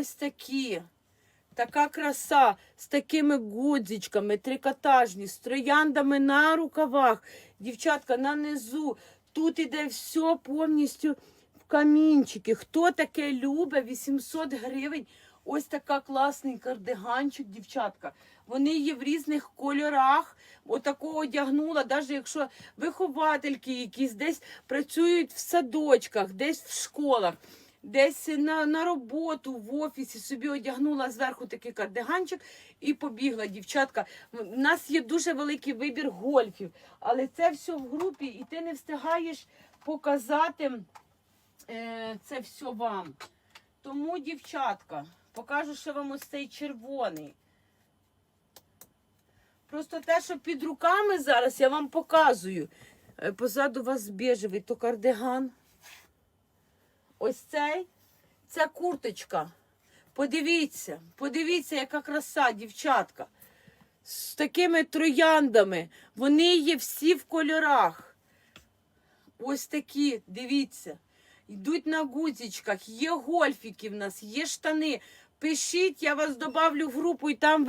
ось такі. Така краса з такими гудзичками, трикотажні, з трояндами на рукавах. Дівчатка, на низу. Тут іде все повністю в камінчики. Хто таке любить? 800 гривень. Ось така класний кардиганчик, дівчатка. Вони є в різних кольорах. Отакого одягнула, навіть якщо виховательки якісь десь працюють в садочках, десь в школах, десь на, на роботу в офісі собі одягнула зверху такий кардиганчик і побігла, дівчатка. У нас є дуже великий вибір гольфів, але це все в групі, і ти не встигаєш показати е, це все вам. Тому, дівчатка, покажу ще вам ось цей червоний. Просто те, що під руками зараз, я вам показую. Е, Позаду вас бежевий, то кардиган. Ось цей, ця курточка. Подивіться, подивіться, яка краса, дівчатка. З такими трояндами. Вони є всі в кольорах. Ось такі, дивіться. Йдуть на гудзичках, є гольфіки в нас, є штани. Пишіть, я вас добавлю в групу і там ви.